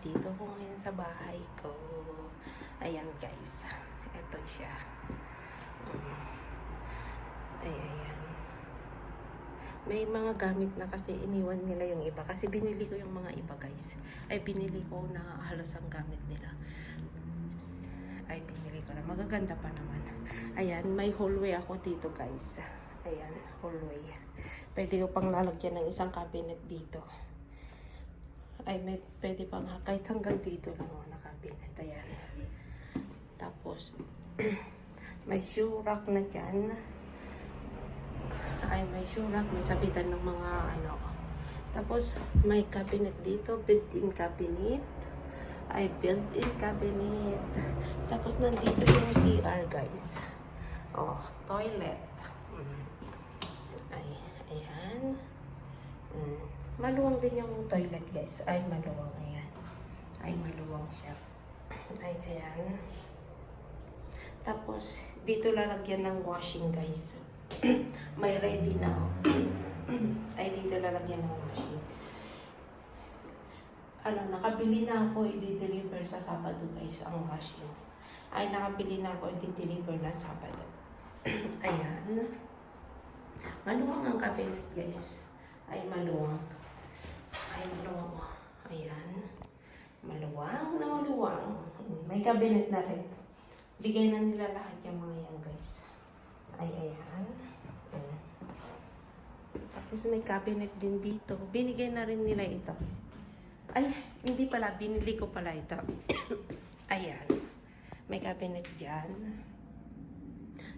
nandito ko ngayon sa bahay ko. Ayan guys. Ito siya. Mm. Ay, ayan. May mga gamit na kasi iniwan nila yung iba. Kasi binili ko yung mga iba guys. Ay binili ko na halos ang gamit nila. Ay binili ko na. Magaganda pa naman. Ayan, may hallway ako dito guys. Ayan, hallway. Pwede ko pang lalagyan ng isang cabinet dito. Ay, may, pwede pang kahit hanggang dito lang ako na cabinet. Ayan. Tapos, may shoe rack na dyan. Ay, may shoe rack. May sabitan ng mga ano. Tapos, may cabinet dito. Built-in cabinet. Ay, built-in cabinet. Tapos, nandito yung CR, guys. Oh, toilet. Mm. Ay, ayan. Mm. Maluwang din yung toilet, guys. Ay, maluwang. Ayan. Ay, maluwang siya. Ay, ayan. Tapos, dito lalagyan ng washing, guys. May ready na. oh. Ay, dito lalagyan ng washing. Ano, nakabili na ako, i-deliver sa Sabado, guys, ang washing. Ay, nakabili na ako, i-deliver na Sabado. Ayan. Maluwang ang cabinet, guys. Ay, maluwang. Ayan. Maluwang na maluwang. May cabinet na rin. Bigay na nila lahat yung mga yan, guys. Ay, ayan. Tapos may cabinet din dito. Binigay na rin nila ito. Ay, hindi pala. Binili ko pala ito. ayan. May cabinet dyan.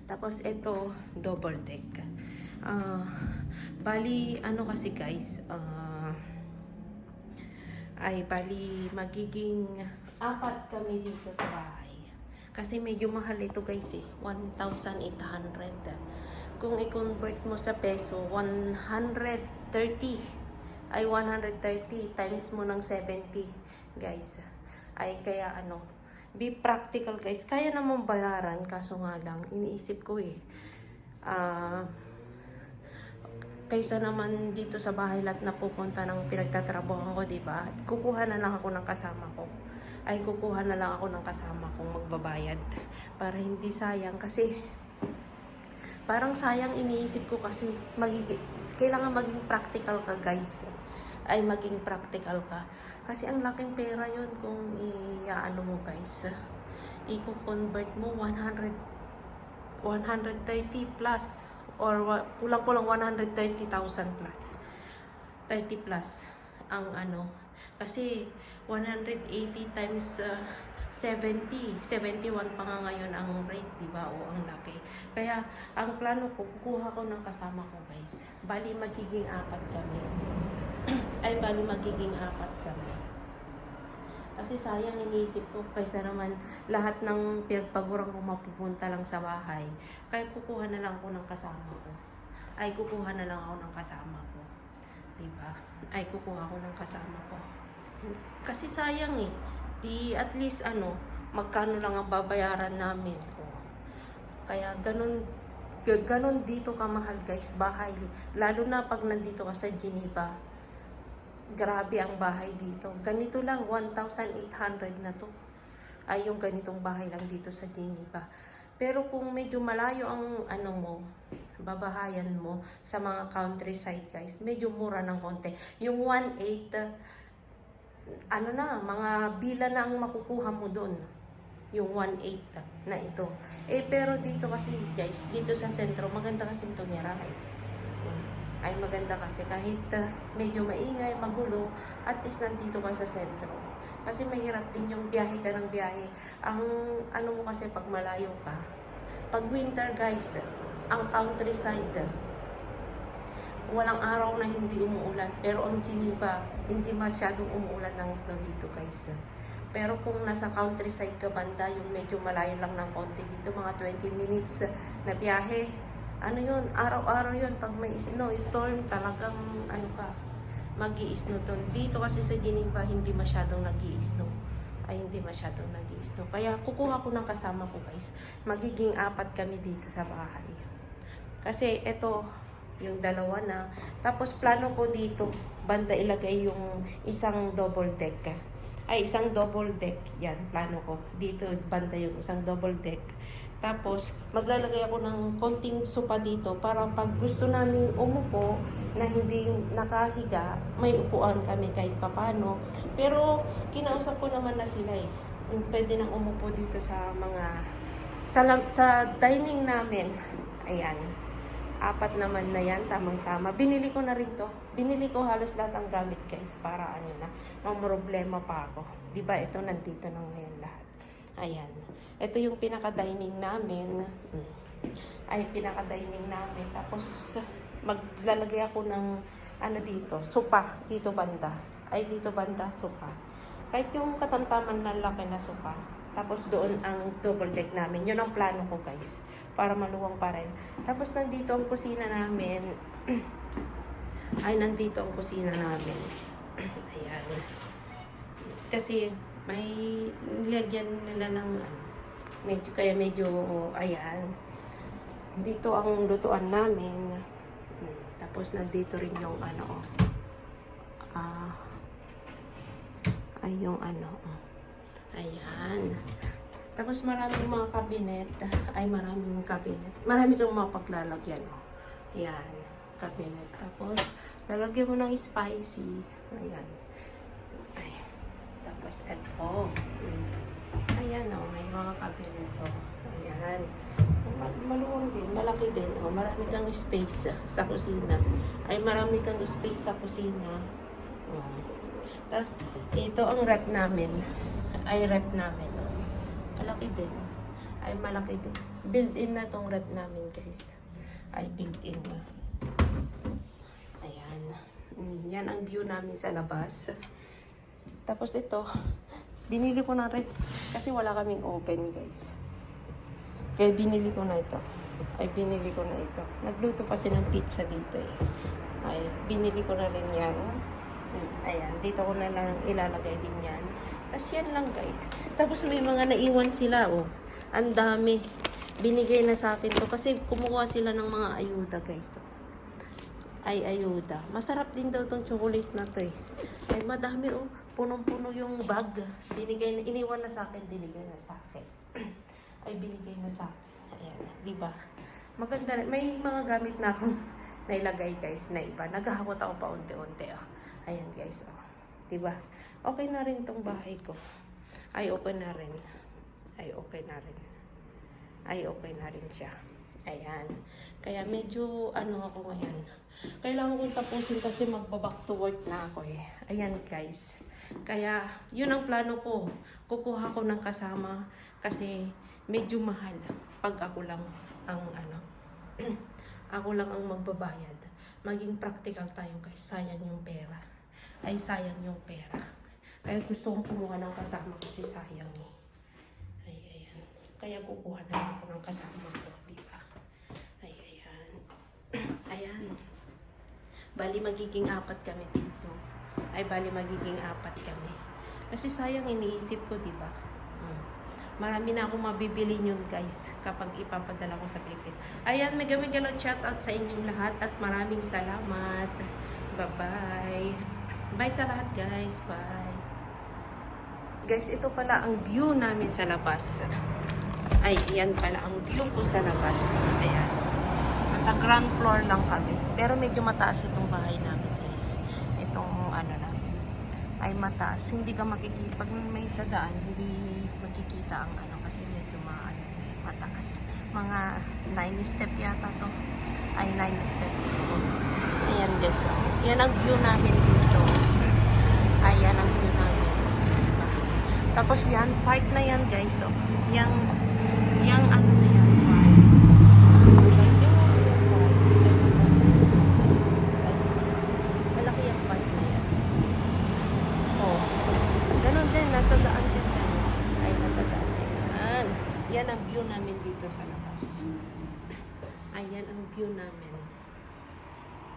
Tapos ito, double deck. Ah, bali, ano kasi guys, ah, ay bali magiging apat kami dito sa bahay. Kasi medyo mahal ito guys eh, 1,800. Kung i-convert mo sa peso, 130 ay 130 times mo ng 70 guys. Ay kaya ano, be practical guys. Kaya naman bayaran kaso nga lang iniisip ko eh. Ah kaysa naman dito sa bahay lahat na pupunta ng pinagtatrabaho ko, di ba? Kukuha na lang ako ng kasama ko. Ay, kukuha na lang ako ng kasama kong magbabayad. Para hindi sayang. Kasi, parang sayang iniisip ko kasi magiging, kailangan maging practical ka, guys. Ay, maging practical ka. Kasi ang laking pera yon kung i-ano mo, guys. I-convert mo 100 130 plus or kulang-kulang 130,000 plus. 30 plus ang ano. Kasi 180 times uh, 70, 71 pa nga ngayon ang rate, di ba? O ang laki. Kaya ang plano ko, kukuha ko ng kasama ko, guys. Bali magiging apat kami. Ay, bali magiging apat kami. Kasi sayang iniisip ko kaysa naman lahat ng pinagpaguran ko mapupunta lang sa bahay. Kaya kukuha na lang ako ng kasama ko. Ay, kukuha na lang ako ng kasama ko. Diba? Ay, kukuha ko ng kasama ko. Kasi sayang eh. Di at least ano, magkano lang ang babayaran namin. Oh. Kaya ganun, ganun dito kamahal guys, bahay. Lalo na pag nandito ka sa Geneva grabe ang bahay dito. Ganito lang, 1,800 na to. Ay, yung ganitong bahay lang dito sa Geneva. Pero kung medyo malayo ang ano mo, babahayan mo sa mga countryside guys, medyo mura ng konti. Yung 1,800, uh, ano na, mga bila na ang makukuha mo doon. Yung 1,800 na ito. Eh, pero dito kasi guys, dito sa sentro, maganda kasi tumira. Eh ay maganda kasi kahit uh, medyo maingay, magulo, at least nandito ka sa sentro. Kasi mahirap din yung biyahe ka ng biyahe. Ang ano mo kasi pag malayo ka, pag winter guys, ang countryside, walang araw na hindi umuulan. Pero ang Geneva, hindi masyadong umuulan ng snow dito guys. Pero kung nasa countryside ka banda, yung medyo malayo lang ng konti dito, mga 20 minutes na biyahe, ano yun, araw-araw yun, pag may snow, storm, talagang, ano ka, mag snow doon. Dito kasi sa Geneva, hindi masyadong nag snow Ay, hindi masyadong nag snow Kaya, kukuha ko ng kasama ko, guys. Magiging apat kami dito sa bahay. Kasi, ito, yung dalawa na. Tapos, plano ko dito, banda ilagay yung isang double deck. ay isang double deck. Yan, plano ko. Dito, banda yung isang double deck. Tapos, maglalagay ako ng konting sopa dito para pag gusto naming umupo na hindi nakahiga, may upuan kami kahit papano. Pero, kinausap ko naman na sila eh. Pwede nang umupo dito sa mga sa, sa dining namin. Ayan. Apat naman na yan, tamang-tama. Binili ko na rin to. Binili ko halos lahat ang gamit guys para ano na, mang problema pa ako. ba ito nandito na ngayon. Ayan. Ito yung pinaka-dining namin. Ay, pinaka-dining namin. Tapos, maglalagay ako ng ano dito, sopa. Dito banda. Ay, dito banda, sopa. Kahit yung katamtaman na laki na sopa. Tapos doon ang double deck namin. Yun ang plano ko guys. Para maluwang pa rin. Tapos nandito ang kusina namin. Ay, nandito ang kusina namin. Ayan. Kasi may nilagyan nila ng ano, medyo kaya medyo ayan. Dito ang lutuan namin. Hmm, Tapos nandito rin yung ano. Ah ay yung ano. Ayan. Tapos maraming mga kabinet. Ay, maraming kabinet. Marami kang mga paglalagyan. Oh. Ayan. Kabinet. Tapos, lalagyan mo ng spicy. Ayan. Tapos, eto. Ayan, oh. May mga kabinet, oh. Ayan. Mal- Maluwang din. Malaki din, oh. Marami kang space sa kusina. Ay, marami kang space sa kusina. Oh. Tapos, ito ang rep namin. Ay, rep namin. Oh. Malaki din. Ay, malaki din. Built-in na tong rep namin, guys. Ay, built-in na. Ayan. Mm, yan ang view namin sa labas. Tapos ito, binili ko na rin. Kasi wala kaming open, guys. Kaya binili ko na ito. Ay, binili ko na ito. Nagluto kasi ng pizza dito eh. Ay, binili ko na rin yan. Ayan, dito ko na lang ilalagay din yan. Tapos yan lang guys. Tapos may mga naiwan sila oh. Ang dami. Binigay na sa akin to kasi kumuha sila ng mga ayuda guys. Ay ayuda. Masarap din daw tong chocolate na to eh. Ay madami oh. Punong-puno yung bag. Binigay na, iniwan na sa akin, binigay na sa akin. Ay binigay na sa akin. Ayan, di ba? Maganda rin. May mga gamit na akong nailagay guys na iba. Naghahakot ako pa unti-unti oh. Ayan guys oh. Di ba? Okay na rin tong bahay ko. Ay okay na rin. Ay okay na rin. Ay okay na rin siya. Ayan. Kaya medyo ano ako ngayon. Kailangan kong tapusin kasi magbaback to work na ako eh. Ayan guys. Kaya yun ang plano ko. Kukuha ko ng kasama kasi medyo mahal pag ako lang ang ano. ako lang ang magbabayad. Maging practical tayo guys. Sayang yung pera. Ay sayang yung pera. Kaya gusto kong kumuha ng kasama kasi sayang eh. Ay, ayan. Kaya kukuha na ako ng kasama ko, di ba? Ay, ayan. ayan. Bali, magiging apat kami dito. Ay, bali, magiging apat kami. Kasi sayang iniisip ko, di ba? Hmm. Marami na akong mabibili yun, guys, kapag ipapadala ko sa Philippines. Ayan, mega mega lot shout out sa inyong lahat at maraming salamat. Bye-bye. Bye sa lahat, guys. Bye. Guys, ito pala ang view namin sa labas. Ay, yan pala ang view ko sa labas. Ayan. Nasa ground floor lang kami. Pero medyo mataas itong bahay namin, guys. Itong ano namin. Ay mataas. Hindi ka makikita. Pag may sa daan, hindi makikita ang ano kasi medyo ma ano, mataas. Mga 9 step yata to. Ay, 9 step. Ayan, guys. oh. Yan ang view namin dito. Ayan ang view namin. Diba? Tapos yan, park na yan guys. So, yang, yang